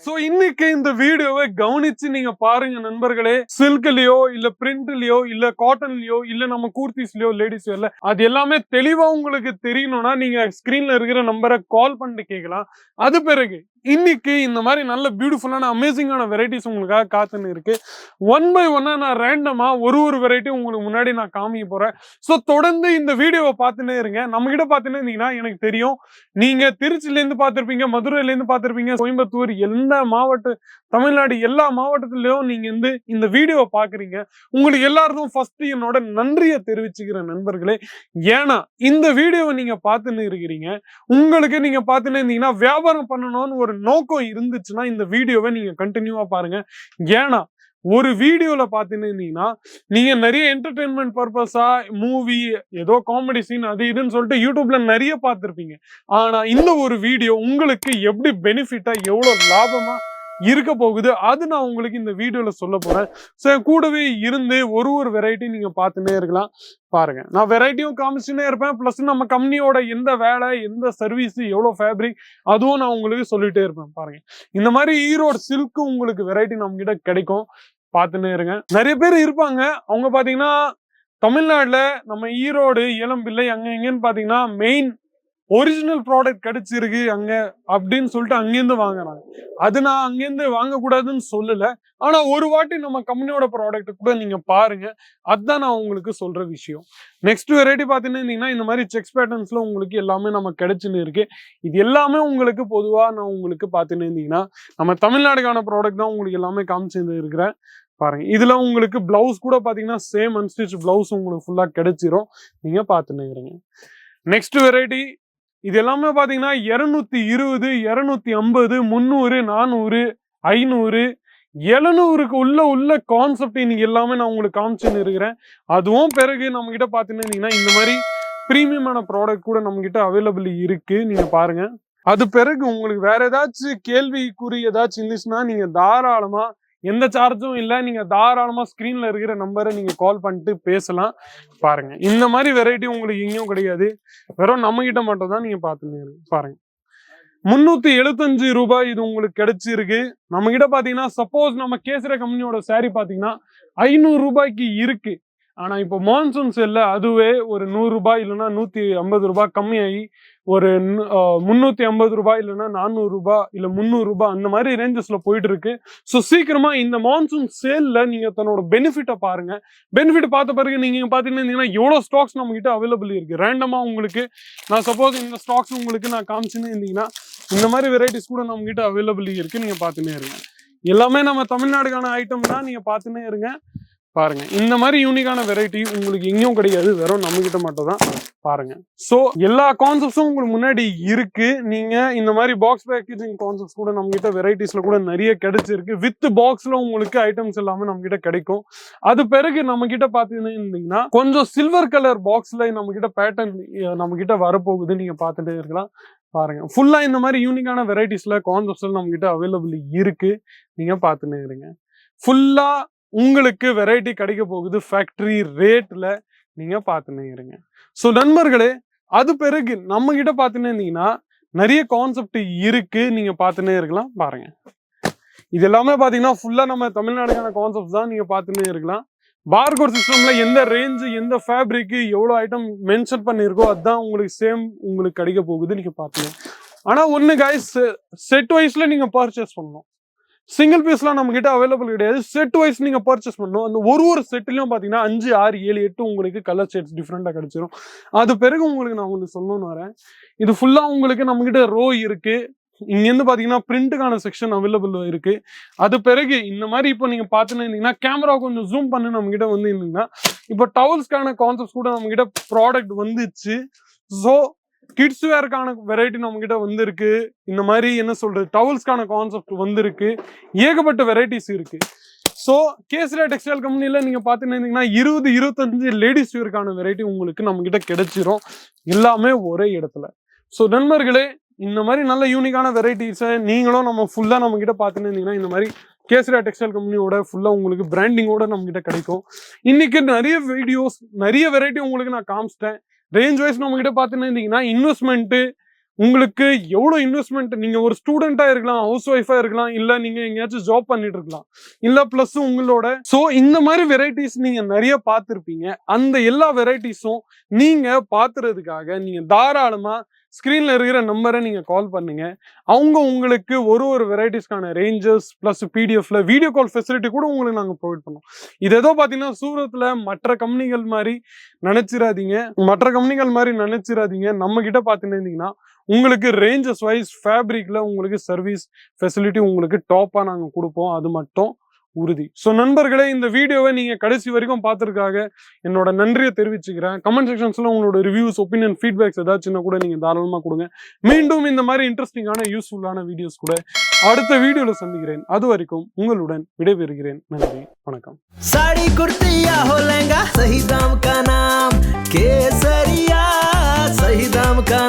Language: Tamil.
சோ இன்னைக்கு இந்த வீடியோவை கவனிச்சு நீங்க பாருங்க நண்பர்களே. சில்க்லயோ இல்ல பிரிண்ட்லயோ இல்ல காட்டன்லயோ இல்ல நம்ம கூர்த்திஸ்லயோ லேடிஸ் இல்ல அது எல்லாமே தெளிவா உங்களுக்கு தெரியணும்னா நீங்க ஸ்கிரீன்ல இருக்கிற நம்பரை கால் பண்ணிட்டு கேட்கலாம் அது பிறகு இன்னைக்கு இந்த மாதிரி நல்ல பியூட்டிஃபுல்லான அமேசிங்கான வெரைட்டிஸ் உங்களுக்காக காத்துன்னு இருக்கு. ஒன் பை ஒன்னா நான் ரேண்டமா ஒரு ஒரு வெரைட்டி உங்களுக்கு முன்னாடி நான் காமிக்க போறேன். ஸோ தொடர்ந்து இந்த வீடியோவை பார்த்துட்டே இருங்க. நம்ம கிட்ட பார்த்துன்னு இருந்தீங்கன்னா எனக்கு தெரியும். நீங்க திருச்சில இருந்து பார்த்திருப்பீங்க பார்த்துருப்பீங்க இருந்து கோயம்புத்தூர் எல்லா மாவட்ட தமிழ்நாடு எல்லா மாவட்டத்திலையும் நீங்க வந்து இந்த வீடியோவை பாக்குறீங்க உங்களுக்கு எல்லாருக்கும் ஃபர்ஸ்ட் என்னோட நன்றியை தெரிவிச்சுக்கிறேன் நண்பர்களே. ஏன்னா இந்த வீடியோவை நீங்க பார்த்துன்னு இருக்கிறீங்க. உங்களுக்கு நீங்க பார்த்துன்னு இருந்தீங்கன்னா வியாபாரம் பண்ணணும்னு ஒரு நோக்கம் இருந்துச்சுன்னா இந்த வீடியோவை நீங்க கண்டினியூவா பாருங்க. ஏன்னா ஒரு வீடியோல பாத்தீங்கன்னா இருந்தீங்கன்னா நீங்க நிறைய என்டர்டைன்மெண்ட் பர்பஸா மூவி ஏதோ காமெடி சீன் அது இதுன்னு சொல்லிட்டு யூடியூப்ல நிறைய பார்த்துருப்பீங்க ஆனா இந்த ஒரு வீடியோ உங்களுக்கு எப்படி பெனிஃபிட்டா எவ்வளவு லாபமா இருக்க போகுது. அது நான் உங்களுக்கு இந்த வீடியோல சொல்ல போறேன். ஸோ கூடவே இருந்து ஒரு ஒரு வெரைட்டி நீங்க பார்த்துன்னே இருக்கலாம். பாருங்க. நான் வெரைட்டியும் காமிச்சுனே இருப்பேன். ப்ளஸ் நம்ம கம்பெனியோட எந்த வேலை எந்த சர்வீஸ் எவ்வளோ ஃபேப்ரிக் அதுவும் நான் உங்களுக்கு சொல்லிட்டே இருப்பேன். பாருங்க. இந்த மாதிரி ஈரோடு சில்க்கு உங்களுக்கு வெரைட்டி நம்ம கிட்ட கிடைக்கும். பார்த்துன்னே இருங்க. நிறைய பேர் இருப்பாங்க. அவங்க பாத்தீங்கன்னா தமிழ்நாட்டில் நம்ம ஈரோடு இளம்பிள்ளை அங்கே எங்கேன்னு பார்த்தீங்கன்னா மெயின் ஒரிஜினல் ப்ராடக்ட் கிடைச்சிருக்கு அங்க அப்படின்னு சொல்லிட்டு அங்கேருந்து வாங்கினாங்க அது நான் அங்கேருந்து வாங்கக்கூடாதுன்னு சொல்லல. ஆனா ஒரு வாட்டி நம்ம கம்பெனியோட ப்ராடக்ட் கூட நீங்க பாருங்க. அதுதான் நான் உங்களுக்கு சொல்ற விஷயம். நெக்ஸ்ட் வெரைட்டி பார்த்தீங்கன்னா இந்த மாதிரி செக்ஸ் பேட்டர்ன்ஸ்ல உங்களுக்கு எல்லாமே நம்ம கிடைச்சுன்னு இருக்கு. இது எல்லாமே உங்களுக்கு பொதுவா நான் உங்களுக்கு பார்த்துன்னு இருந்தீங்கன்னா நம்ம தமிழ்நாடுக்கான ப்ராடக்ட் தான் உங்களுக்கு எல்லாமே காமிச்சிருந்து இருக்கிறேன். பாருங்க. இதுல உங்களுக்கு பிளவுஸ் கூட பாத்தீங்கன்னா சேம் அன்ஸ்டிச் பிளவுஸ் உங்களுக்கு ஃபுல்லா கிடைச்சிரும். நீங்க பார்த்துன்னு இருங்க. நெக்ஸ்ட் வெரைட்டி இது எல்லாமே பார்த்தீங்கன்னா இருநூத்தி இருபது இருநூத்தி ஐம்பது முந்நூறு நானூறு ஐநூறு எழுநூறுக்கு உள்ள உள்ள கான்செப்ட் இன்னைக்கு எல்லாமே நான் உங்களுக்கு காமிச்சுன்னு இருக்கிறேன். அதுவும் பிறகு நம்ம கிட்ட பார்த்தீங்கன்னா இந்த மாதிரி ப்ரீமியமான ப்ராடக்ட் கூட நம்ம கிட்ட அவைலபிள் இருக்கு. நீங்க பாருங்க. அது பிறகு உங்களுக்கு வேற ஏதாச்சும் கேள்விக்குறி ஏதாச்சும் இருந்துச்சுன்னா நீங்க தாராளமா எந்த சார்ஜும் இல்லை. நீங்க தாராளமா ஸ்கிரீன்ல இருக்கிற நம்பரை நீங்க கால் பண்ணிட்டு பேசலாம். பாருங்க. இந்த மாதிரி வெரைட்டி உங்களுக்கு எங்கேயும் கிடையாது. வெறும் நம்ம கிட்ட மட்டும் தான் நீங்க பார்த்துங்க பாருங்க. முன்னூத்தி எழுபத்தஞ்சு ரூபாய் இது உங்களுக்கு கிடைச்சிருக்கு. நம்ம கிட்ட பாத்தீங்கன்னா சப்போஸ் நம்ம கேசர கம்பெனியோட saree பாத்தீங்கன்னா ஐநூறு ரூபாய்க்கு இருக்கு. ஆனால் இப்போ மான்சூன் செல்ல அதுவே ஒரு நூறுரூபா இல்லைன்னா நூற்றி ஐம்பது ரூபாய் கம்மியாகி ஒரு முந்நூற்றி ஐம்பது ரூபாய் இல்லைன்னா நானூறுரூபா இல்லை முந்நூறுரூபா அந்த மாதிரி ரேஞ்சஸில் போயிட்டு இருக்கு. ஸோ சீக்கிரமாக இந்த மான்சூன் சேல்ல நீங்கள் தன்னோட பெனிஃபிட்டை பாருங்கள் பெனிஃபிட் பார்த்த பிறகு நீங்கள் பாத்தீங்கன்னா எவ்வளோ ஸ்டாக்ஸ் நம்மகிட்ட அவைலபிள் இருக்குது ரேண்டமாக உங்களுக்கு நான் சப்போஸ் இந்த ஸ்டாக்ஸ் உங்களுக்கு நான் காமிச்சுன்னு இருந்தீங்கன்னா இந்த மாதிரி வெரைட்டிஸ் கூட நம்மகிட்ட அவைலபிள் இருக்குது நீங்கள் பார்த்துன்னே இருங்க. எல்லாமே நம்ம தமிழ்நாடுக்கான ஐட்டம் தான். நீங்கள் பார்த்துன்னே இருங்க. பாருங்க. இந்த மாதிரி யூனிக்கான வெரைட்டி உங்களுக்கு எங்கேயும் கிடையாது வெறும் நம்ம கிட்ட மட்டும் தான் பாருங்க. ஸோ எல்லா கான்செப்ட்ஸும் உங்களுக்கு முன்னாடி இருக்கு. நீங்க இந்த மாதிரி பாக்ஸ் பேக்கேஜிங் கான்செப்ட்ஸ் கூட நம்ம கிட்ட வெரைட்டிஸ்ல கூட நிறைய கிடைச்சிருக்கு. வித் பாக்ஸ்ல உங்களுக்கு ஐட்டம்ஸ் எல்லாமே நம்ம கிட்ட கிடைக்கும். அது பிறகு நம்ம கிட்ட பாத்தீங்கன்னா கொஞ்சம் சில்வர் கலர் பாக்ஸ்ல நம்ம கிட்ட பேட்டர்ன் நம்ம கிட்ட வரப்போகுது. நீங்க பார்த்துட்டே இருக்கலாம். பாருங்க. ஃபுல்லா இந்த மாதிரி யூனிக்கான வெரைட்டிஸ்ல கான்செப்ட்ஸ் நம்ம கிட்ட அவைலபிள் இருக்கு. நீங்க பார்த்துன்னு இருங்க. ஃபுல்லா உங்களுக்கு வெரைட்டி கிடைக்க போகுது ஃபேக்டரி ரேட்டில் நீங்கள் பார்த்துன்னு இருங்க. ஸோ நண்பர்களே அது பிறகு நம்ம கிட்ட பார்த்துன்னு இருந்தீங்கன்னா நிறைய கான்செப்ட் இருக்கு நீங்க பார்த்துன்னே இருக்கலாம் பாருங்க. இது எல்லாமே பார்த்தீங்கன்னா ஃபுல்லா நம்ம தமிழ்நாடுக்கான கான்செப்ட் தான் நீங்க பார்த்துன்னே இருக்கலாம். பார்கோட் சிஸ்டம்ல எந்த ரேஞ்சு எந்த ஃபேப்ரிக் எவ்வளோ ஐட்டம் மென்ஷன் பண்ணியிருக்கோ அதுதான் உங்களுக்கு சேம் உங்களுக்கு கிடைக்க போகுது நீங்க பார்த்துங்க. ஆனால் ஒன்று கைஸ் செட் வைஸ்ல நீங்க பர்ச்சேஸ் பண்ணணும். சிங்கிள் பீஸ்லாம் நம்ம கிட்ட அவைலபிள் கிடையாது. செட் வைஸ் நீங்க பர்ச்சேஸ் பண்ணணும். அந்த ஒரு ஒரு செட்லயும் பாத்தீங்கன்னா அஞ்சு ஆறு ஏழு எட்டு உங்களுக்கு கலர் ஷேட்ஸ் டிஃப்ரெண்டா கிடைச்சிரும். அது பிறகு உங்களுக்கு நான் உங்களுக்கு சொல்லணும்னு வரேன். இது ஃபுல்லா உங்களுக்கு நம்ம கிட்ட ரோ இருக்கு. இங்கேருந்து பாத்தீங்கன்னா பிரிண்ட்டுக்கான செக்ஷன் அவைலபிள் இருக்கு. அது பிறகு இந்த மாதிரி இப்போ நீங்க பார்த்துன்னு இருந்தீங்கன்னா கேமரா கொஞ்சம் ஜூம் பண்ணி நம்ம கிட்ட வந்து இருந்தீங்கன்னா இப்போ டவல்ஸ்க்கான கான்செப்ட்ஸ் கூட நம்ம கிட்ட ப்ராடக்ட் வந்துச்சு. ஸோ கிட்ஸ் வேர்க்கான வெரைட்டி நம்ம கிட்ட வந்திருக்கு. இந்த மாதிரி என்ன சொல்றது? டவல்ஸ்க்கான கான்செப்ட் வந்திருக்கு. ஏகப்பட்ட வெரைட்டிஸ் இருக்கு. ஸோ கேசரியா டெக்ஸ்டைல் கம்பெனியில் நீங்கள் பார்த்துன்னு இருபது இருபத்தஞ்சு லேடிஸ் வேர்க்கான வெரைட்டி உங்களுக்கு நம்ம கிட்ட கிடைச்சிரும். எல்லாமே ஒரே இடத்துல. ஸோ நண்பர்களே இந்த மாதிரி நல்ல யூனிக்கான வெரைட்டிஸை நீங்களும் நம்ம ஃபுல்லாக நம்ம கிட்ட பார்த்துன்னு இருந்தீங்கன்னா இந்த மாதிரி கேசரியா டெக்ஸ்டைல் கம்பெனியோட ஃபுல்லாக உங்களுக்கு பிராண்டிங்கோட நம்ம கிட்ட கிடைக்கும். இன்னைக்கு நிறைய வீடியோஸ் நிறைய வெரைட்டி உங்களுக்கு நான் காமிச்சிட்டேன். ரேஞ்ச் வைஸ் நம்ம கிட்ட பார்த்துன்னு இன்வெஸ்ட்மெண்ட்டு உங்களுக்கு எவ்வளோ இன்வெஸ்ட்மெண்ட் நீங்க ஒரு ஸ்டூடெண்ட்டாக இருக்கலாம் ஹவுஸ் ஒய்ஃபாக இருக்கலாம் இல்ல நீங்க எங்கேயாச்சும் ஜாப் பண்ணிட்டு இருக்கலாம். இல்ல பிளஸ் உங்களோட சோ இந்த மாதிரி வெரைட்டிஸ் நீங்க நிறைய பார்த்துருப்பீங்க. அந்த எல்லா வெரைட்டிஸும் நீங்க பாத்துறதுக்காக நீங்க தாராளமா ஸ்க்ரீனில் இருக்கிற நம்பரை நீங்கள் கால் பண்ணுங்க. அவங்க உங்களுக்கு ஒரு ஒரு வெரைட்டிஸ்க்கான ரேஞ்சஸ் ப்ளஸ் பிடிஎஃப்ல வீடியோ கால் ஃபெசிலிட்டி கூட உங்களுக்கு நாங்கள் ப்ரொவைட் பண்ணோம் இது ஏதோ பார்த்தீங்கன்னா சூரத்தில் மற்ற கம்பெனிகள் மாதிரி நினச்சிடாதீங்க மற்ற கம்பெனிகள் மாதிரி நினச்சிடாதீங்க நம்ம கிட்ட உங்களுக்கு ரேஞ்சஸ் வைஸ் ஃபேப்ரிக்ல உங்களுக்கு சர்வீஸ் ஃபெசிலிட்டி உங்களுக்கு டாப்பாக நாங்கள் கொடுப்போம். அது மட்டும். உறுதி. ஸோ நண்பர்களே இந்த வீடியோவை நீங்கள் கடைசி வரைக்கும் பார்த்துருக்காக என்னோட நன்றியை தெரிவிச்சுக்கிறேன். கமெண்ட் செக்ஷன்ஸில் உங்களோட ரிவ்யூஸ் ஒப்பீனியன் ஃபீட்பேக்ஸ் ஏதாச்சும் கூட நீங்கள் தாராளமாக கொடுங்க. மீண்டும் இந்த மாதிரி இன்ட்ரெஸ்டிங்கான யூஸ்ஃபுல்லான வீடியோஸ் கூட அடுத்த வீடியோவில் சந்திக்கிறேன். அது வரைக்கும் உங்களுடன் விடைபெறுகிறேன். நன்றி வணக்கம். சாடி குர்த்தியா ஹோலங்கா சஹிதாம் கா கேசரியா சஹிதாம் கா